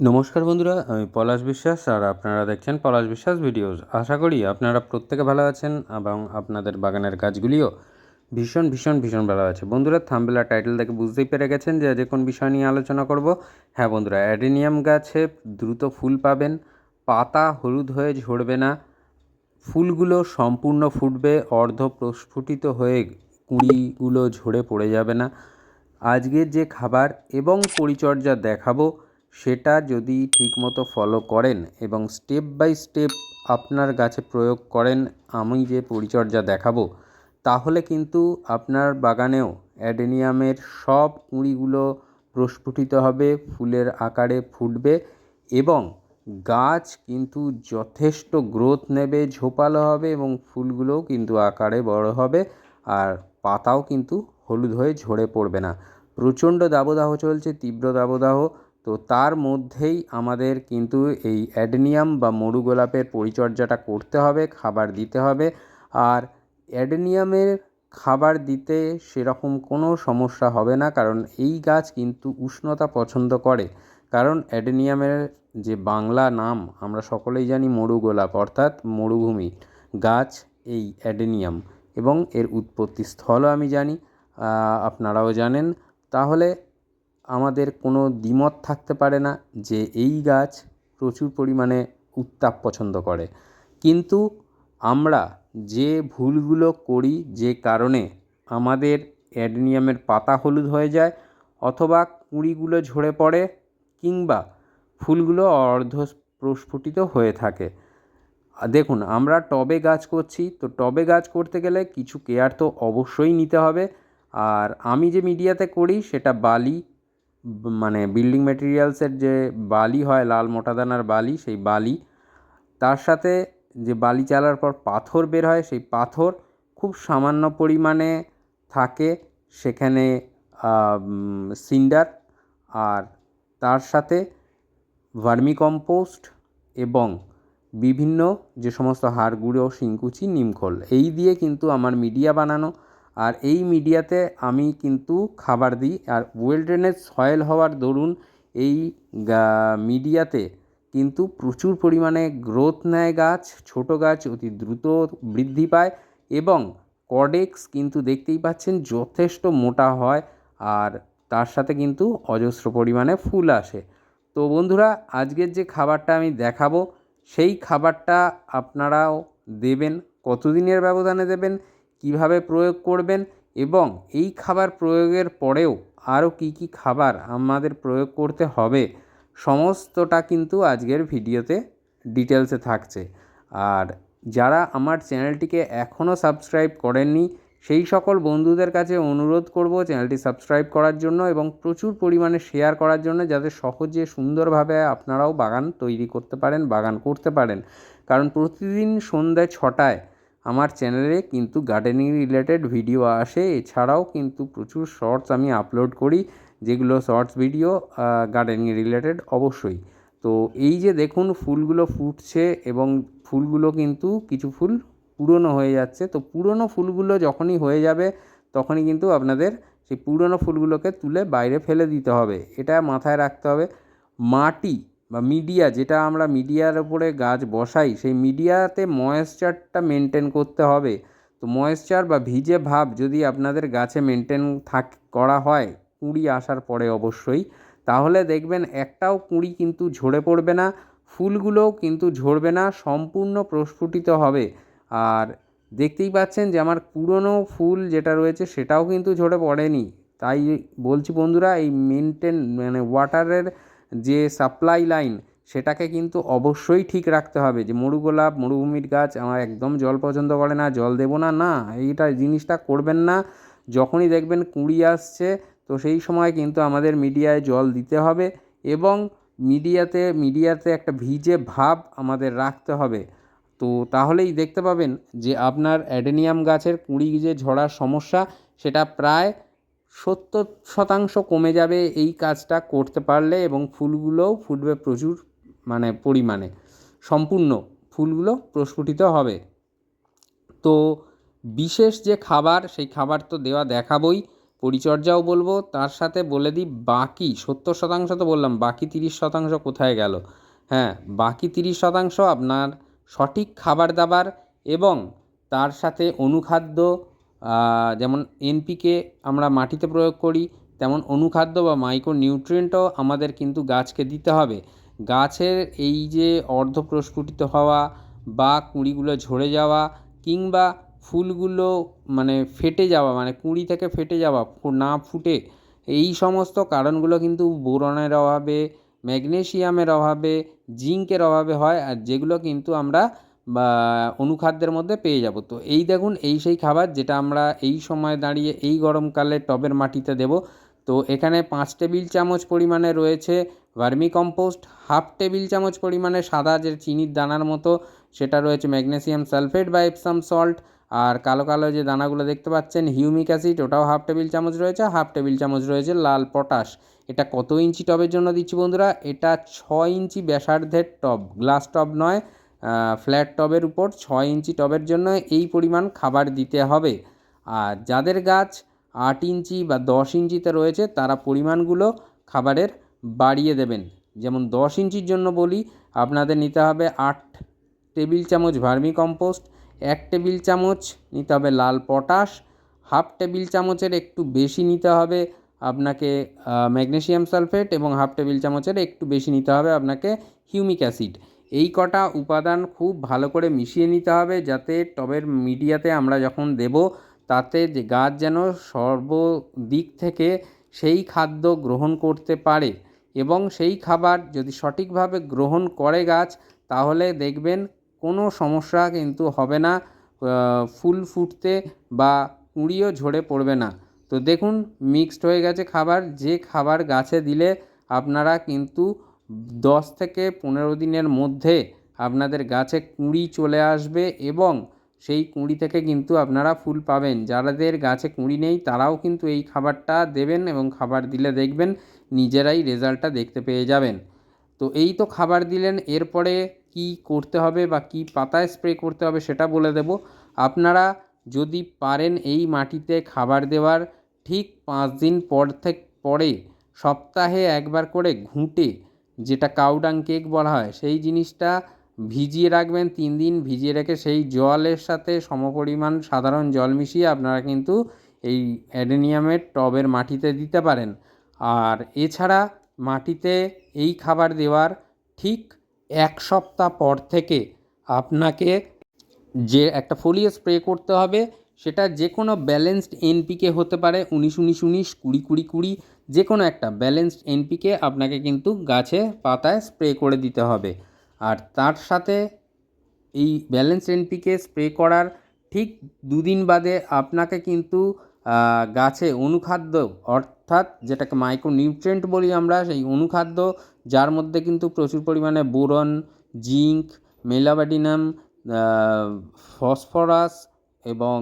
নমস্কার বন্ধুরা, আমি পলাশ বিশ্বাস আর আপনারা দেখছেন পলাশ বিশ্বাস ভিডিওস। আশা করি আপনারা প্রত্যেকে ভালো আছেন এবং আপনাদের বাগানের গাছগুলিও ভীষণ ভীষণ ভীষণ ভালো আছে। বন্ধুরা থাম্বেলা টাইটেল দেখে বুঝতেই পেরে গেছেন যে যে কোন বিষয় নিয়ে আলোচনা করব। হ্যাঁ বন্ধুরা, অ্যাডেনিয়াম গাছে দ্রুত ফুল পাবেন, পাতা হলুদ হয়ে ঝরবে না, ফুলগুলো সম্পূর্ণ ফুটবে, অর্ধ প্রস্ফুটিত হয়ে কুঁড়িগুলো ঝরে পড়ে যাবে না। আজকের যে খাবার এবং পরিচর্যা দেখাবো সেটা যদি ঠিকমতো ফলো করেন এবং স্টেপ বাই স্টেপ আপনার গাছে প্রয়োগ করেন, আমি যে পরিচর্যা দেখাবো, তাহলে কিন্তু আপনার বাগানেও অ্যাডেনিয়ামের সব কুঁড়িগুলো প্রস্ফুটিত হবে, ফুলের আকারে ফুটবে এবং গাছ কিন্তু যথেষ্ট গ্রোথ নেবে, ঝোপালো হবে এবং ফুলগুলোও কিন্তু আকারে বড় হবে আর পাতাও কিন্তু হলুদ হয়ে ঝরে পড়বে না। প্রচণ্ড দাবদাহ চলছে, তীব্র দাবদাহ তো তার মধ্যেই আমাদের কিন্তু এই অ্যাডেনিয়াম বা মরু গোলাপের পরিচর্যাটা করতে হবে, খাবার দিতে হবে। আর অ্যাডেনিয়ামের খাবার দিতে সেরকম কোনো সমস্যা হবে না, কারণ এই গাছ কিন্তু উষ্ণতা পছন্দ করে। কারণ অ্যাডেনিয়ামের যে বাংলা নাম, আমরা সকলেই জানি মরু গোলাপ অর্থাৎ মরুভূমি, গাছ এই অ্যাডেনিয়াম। এবং এর উৎপত্তি স্থলও আমি জানি আপনারাও জানেন। তাহলে আমাদের কোনো দ্বিমত থাকতে পারে না যে এই গাছ প্রচুর পরিমাণে উত্তাপ পছন্দ করে। কিন্তু আমরা যে ভুলগুলো করি যে কারণে আমাদের অ্যাডেনিয়ামের পাতা হলুদ হয়ে যায় অথবা কুঁড়িগুলো ঝরে পড়ে কিংবা ফুলগুলো অর্ধ প্রস্ফুটিত হয়ে থাকে। দেখুন, আমরা টবে গাছ করছি, তো টবে গাছ করতে গেলে কিছু কেয়ার তো অবশ্যই নিতে হবে। আর আমি যে মিডিয়াতে করি সেটা বালি মানে বিল্ডিং মেটেরিয়ালসের যে বালি হয়, লাল মোটা দানার বালি, সেই বালি, তার সাথে যে বালি চালার পর পাথর বের হয়, সেই পাথর খুব সামান্য পরিমাণে থাকে সেখানে সিন্ডার আর তার সাথে ভার্মিকম্পোস্ট এবং বিভিন্ন যে সমস্ত হাড় গুঁড়ো শিংকুচি, নিমখোল, এই দিয়ে কিন্তু আমার মিডিয়া বানানো আর এই মিডিয়াতে আমি কিন্তু খাবার দিই। আর ওয়েল ড্রেনেজ সয়েল হওয়ার দরুন এই মিডিয়াতে কিন্তু প্রচুর পরিমাণে গ্রোথ নেয় গাছ, ছোট গাছ অতি দ্রুত বৃদ্ধি পায় এবং কডেক্স কিন্তু দেখতেই পাচ্ছেন যথেষ্ট মোটা হয় আর তার সাথে কিন্তু অজস্র পরিমাণে ফুল আসে। তো বন্ধুরা, আজকের যে খাবারটা আমি দেখাবো, সেই খাবারটা আপনারাও দেবেন, কতদিনের ব্যবধানে দেবেন কীভাবে প্রয়োগ করবেন এবং এই খাবার প্রয়োগের পরেও আরও কী কী খাবার আমাদের প্রয়োগ করতে হবে, সমস্তটা কিন্তু আজকের ভিডিওতে ডিটেলসে থাকছে। আর যারা আমার চ্যানেলটিকে এখনও সাবস্ক্রাইব করেননি, সেই সকল বন্ধুদের কাছে অনুরোধ করব চ্যানেলটি সাবস্ক্রাইব করার জন্য এবং প্রচুর পরিমাণে শেয়ার করার জন্য যাতে সহজে সুন্দরভাবে আপনারাও বাগান তৈরি করতে পারেন, বাগান করতে পারেন। কারণ প্রতিদিন সন্ধ্যায় ছটায় আমার চ্যানেলে কিন্তু গার্ডেনিং রিলেটেড ভিডিও আসে। এছাড়াও কিন্তু প্রচুর শর্টস আমি আপলোড করি, যেগুলো শর্টস ভিডিও গার্ডেনিং রিলেটেড অবশ্যই। তো এই যে দেখুন, ফুলগুলো ফুটছে এবং ফুলগুলো কিন্তু কিছু ফুল পুরনো হয়ে যাচ্ছে। তো পুরনো ফুলগুলো যখনই হয়ে যাবে, তখনই কিন্তু আপনাদের সেই পুরনো ফুলগুলোকে তুলে বাইরে ফেলে দিতে হবে। এটা মাথায় রাখতে হবে। মাটি বা মিডিয়া যেটা আমরা মিডিয়ার ওপরে গাছ বসাই, সেই মিডিয়াতে ময়েশ্চারটা মেনটেন করতে হবে। তো ময়েশ্চার বা ভিজে ভাব যদি আপনাদের গাছে মেনটেন থাক, করা হয়, কুঁড়ি আসার পরে অবশ্যই, তাহলে দেখবেন একটাও কুঁড়ি কিন্তু ঝরে পড়বে না, ফুলগুলোও কিন্তু ঝরবে না, সম্পূর্ণ প্রস্ফুটিত হবে। আর দেখতেই পাচ্ছেন যে আমার পুরনো ফুল যেটা রয়েছে, সেটাও কিন্তু ঝরে পড়েনি। তাই বলছি বন্ধুরা, এই মেনটেন মানে ওয়াটারের যে সাপ্লাই লাইন সেটাকে কিন্তু অবশ্যই ঠিক রাখতে হবে যে মরু গোলাপ মরুভূমির গাছ আমার একদম জল পছন্দ করে না, জল দেবো না না, এইটা জিনিসটা করবেন না। যখনই দেখবেন কুঁড়ি আসছে, তো সেই সময় কিন্তু আমাদের মিডিয়ায় জল দিতে হবে এবং মিডিয়াতে মিডিয়াতে একটা ভিজে ভাব আমাদের রাখতে হবে। তো তাহলেই দেখতে পাবেন যে আপনার অ্যাডেনিয়াম গাছের কুঁড়ি যে ঝরার সমস্যা, সেটা প্রায় সত্তর শতাংশ কমে যাবে এই কাজটা করতে পারলে এবং ফুলগুলোও ফুটবে প্রচুর মানে পরিমাণে। সম্পূর্ণ ফুলগুলো প্রস্ফুটিত হবে। তো বিশেষ যে খাবার, সেই খাবার তো দেওয়া দেখাবই। পরিচর্যাও বলব। তার সাথে বলে দিই, বাকি সত্তর শতাংশ তো বললাম, বাকি তিরিশ শতাংশ কোথায় গেল? হ্যাঁ বাকি তিরিশ শতাংশ আপনার সঠিক খাবার দাবার এবং তার সাথে অনুখাদ্য যেমন এনপিকে আমরা মাটিতে প্রয়োগ করি, তেমন অনুখাদ্য বা মাইক্রো নিউট্রিয়েন্টও আমাদের কিন্তু গাছকে দিতে হবে। গাছের এই যে অর্ধপ্রস্ফুটিত হওয়া বা কুঁড়িগুলো ঝরে যাওয়া কিংবা ফুলগুলো মানে ফেটে যাওয়া মানে কুঁড়ি থেকে ফেটে যাওয়া না ফুটে, এই সমস্ত কারণগুলো কিন্তু বোরনের অভাবে, ম্যাগনেশিয়ামের অভাবে, জিঙ্কের অভাবে হয়, আর যেগুলো কিন্তু আমরা অনুখাদ্যের মধ্যে পেয়ে যাব। তো এই দেখুন, এই সেই খাবার যেটা আমরা এই সময় দাঁড়িয়ে এই গরমকালে টবের মাটিতে দেব। তো এখানে পাঁচ টেবিল চামচ পরিমাণে রয়েছে ভার্মি কম্পোস্ট, হাফ টেবিল চামচ পরিমাণে সাদা যে চিনির দানার মতো, সেটা রয়েছে ম্যাগনেসিয়াম সালফেট বা এপসাম সল্ট, আর কালো কালো যে দানাগুলো দেখতে পাচ্ছেন, হিউমিক অ্যাসিড, ওটাও হাফ টেবিল চামচ রয়েছে, হাফ টেবিল চামচ রয়েছে লাল পটাশ। এটা কত ইঞ্চি টবের জন্য দিচ্ছি বন্ধুরা? এটা ছ ইঞ্চি ব্যাসার্ধের টব, গ্লাস টব নয় ফ্ল্যাট টবের উপর ছয় ইঞ্চি টবের জন্য এই পরিমাণ খাবার দিতে হবে। আর যাদের গাছ আট ইঞ্চি বা দশ ইঞ্চিতে রয়েছে, তারা পরিমাণগুলো খাবারের বাড়িয়ে দেবেন। যেমন দশ ইঞ্চির জন্য বলি, আপনাদের নিতে হবে আট টেবিল চামচ ভার্মি কম্পোস্ট, এক টেবিল চামচ নিতে হবে লাল পটাশ, হাফ টেবিল চামচের একটু বেশি নিতে হবে আপনাকে ম্যাগনেসিয়াম সালফেট এবং হাফ টেবিল চামচের একটু বেশি নিতে হবে আপনাকে হিউমিক অ্যাসিড। এই কটা উপাদান খুব ভালো করে মিশিয়ে নিতে হবে যাতে টবের মিডিয়াতে আমরা যখন দেব, তাতে যে গাছ যেন সর্বদিক থেকে সেই খাদ্য গ্রহণ করতে পারে এবং সেই খাবার যদি সঠিকভাবে গ্রহণ করে গাছ, তাহলে দেখবেন কোনো সমস্যা কিন্তু হবে না ফুল ফুটতে বা কুঁড়িও ঝরে পড়বে না। তো দেখুন মিক্সড হয়ে গেছে খাবার, যে খাবার গাছে দিলে আপনারা কিন্তু দশ থেকে পনেরো দিনের মধ্যে আপনাদের গাছে কুঁড়ি চলে আসবে এবং সেই কুঁড়ি থেকে কিন্তু আপনারা ফুল পাবেন। যাদের গাছে কুঁড়ি নেই, তারাও কিন্তু এই খাবারটা দেবেন এবং খাবার দিলে দেখবেন নিজেরাই রেজাল্টটা দেখতে পেয়ে যাবেন। তো এই তো খাবার দিলেন, এরপরে কি করতে হবে বা কি পাতায় স্প্রে করতে হবে সেটা বলে দেব। আপনারা যদি পারেন এই মাটিতে খাবার দেওয়ার, ঠিক পাঁচ দিন পর থেকে, পরে সপ্তাহে একবার করে ঘুঁটে যেটা কাউডাং কেক বলা হয়, সেই জিনিসটা ভিজিয়ে রাখবেন তিন দিন, ভিজিয়ে রেখে সেই জলের সাথে সমপরিমাণ সাধারণ জল মিশিয়ে আপনারা কিন্তু এই অ্যাডেনিয়ামের টবের মাটিতে দিতে পারেন। আর এছাড়া মাটিতে এই খাবার দেওয়ার ঠিক এক সপ্তাহ পর থেকে আপনাকে যে একটা ফোলিও স্প্রে করতে হবে, সেটা যে কোনো ব্যালেন্সড এনপিকে হতে পারে, উনিশ উনিশ উনিশ, কুড়ি কুড়ি কুড়ি যে কোনো একটা ব্যালেন্সড এনপিকে আপনাকে কিন্তু গাছে পাতায় স্প্রে করে দিতে হবে। আর তার সাথে এই ব্যালেন্সড এনপিকে স্প্রে করার ঠিক দুদিন বাদে আপনাকে কিন্তু গাছে অনুখাদ্য, অর্থাৎ যেটাকে মাইক্রো নিউট্রিয়েন্ট বলি আমরা, সেই অনুখাদ্য, যার মধ্যে কিন্তু প্রচুর পরিমাণে বোরন, জিঙ্ক, মেলাবাডিনাম ফসফরাস এবং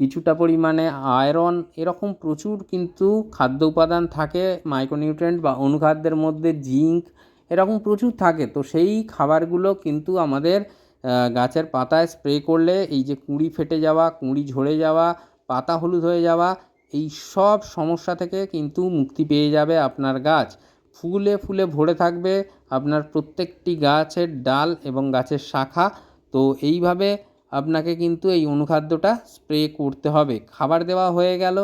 কিছুটা পরিমাণে আয়রন, এরকম প্রচুর কিন্তু খাদ্য উপাদান থাকে, মাইক্রোনিউট্রিয়েন্ট বা অনুখাদ্যের মধ্যে, জিঙ্ক, এরকম প্রচুর থাকে। তো সেই খাবারগুলো কিন্তু আমাদের গাছের পাতায় স্প্রে করলে এই যে কুঁড়ি ফেটে যাওয়া, কুঁড়ি ঝরে যাওয়া, পাতা হলুদ হয়ে যাওয়া, এই সব সমস্যা থেকে কিন্তু মুক্তি পেয়ে যাবে আপনার গাছ। ফুলে ফুলে ভরে থাকবে আপনার প্রত্যেকটি গাছের ডাল এবং গাছের শাখা। তো এইভাবে আপনাকে কিন্তু এই অনুখাদ্যটা স্প্রে করতে হবে। খাবার দেওয়া হয়ে গেল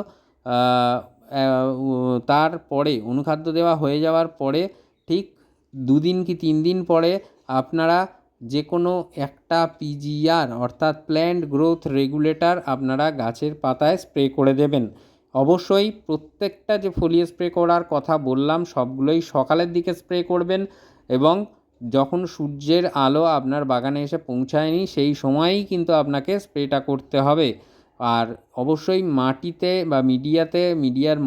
তারপরে অনুখাদ্য দেওয়া হয়ে যাওয়ার পরে ঠিক দুদিন কি তিন দিন পরে আপনারা যে কোনো একটা পিজিআর অর্থাৎ প্ল্যান্ট গ্রোথ রেগুলেটর আপনারা গাছের পাতায় স্প্রে করে দেবেন। অবশ্যই প্রত্যেকটা যে ফলিয়ে স্প্রে করার কথা বললাম, সবগুলোই সকালের দিকে স্প্রে করবেন এবং যখন সূর্যের আলো আপনার বাগানে এসে পৌঁছায়নি, সেই সময়ই কিন্তু আপনাকে স্প্রেটা করতে হবে। আর অবশ্যই মাটিতে বা মিডিয়াতে, মিডিয়ার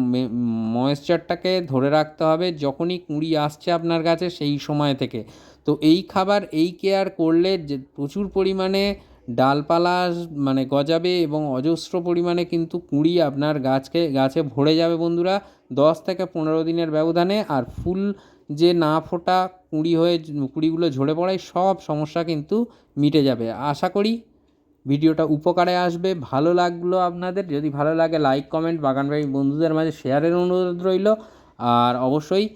ময়েশ্চারটাকে ধরে রাখতে হবে যখনই কুঁড়ি আসছে আপনার কাছে সেই সময় থেকে। তো এই খাবার, এই কেয়ার করলে যে, প্রচুর পরিমাণে ডালপালা মানে গজাবে এবং অজস্র পরিমাণে কিন্তু কুঁড়ি আপনার গাছকে, গাছে ভরে যাবে বন্ধুরা। দশ থেকে পনেরো দিনের ব্যবধানে আর ফুল যে না ফোটা কুঁড়ি হয়ে কুঁড়িগুলো ঝরে পড়ে সব সমস্যা কিন্তু মিটে যাবে। আশা করি ভিডিওটা উপকারে আসবে। ভালো লাগল আপনাদের? যদি ভালো লাগে লাইক কমেন্ট বাগানবাড়ি বন্ধুদের মাঝে শেয়ারের অনুরোধ রইল। আর অবশ্যই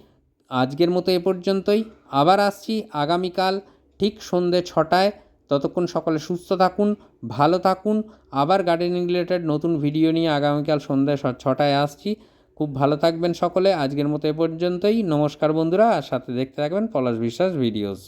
আজকের মতো এ পর্যন্তই। আবার আসছি আগামীকাল ঠিক সন্ধ্যে ছটায়। ততক্ষণ সকলে সুস্থ থাকুন, ভালো থাকুন। আবার গার্ডেনিং রিলেটেড নতুন ভিডিও নিয়ে আগামীকাল সন্ধ্যে ছটায় আসছি। খুব ভালো থাকবেন সকলে। আজকের মতো এ পর্যন্তই। নমস্কার বন্ধুরা, আর সাথে দেখতে থাকবেন পলাশ বিশ্বাস ভিডিওস।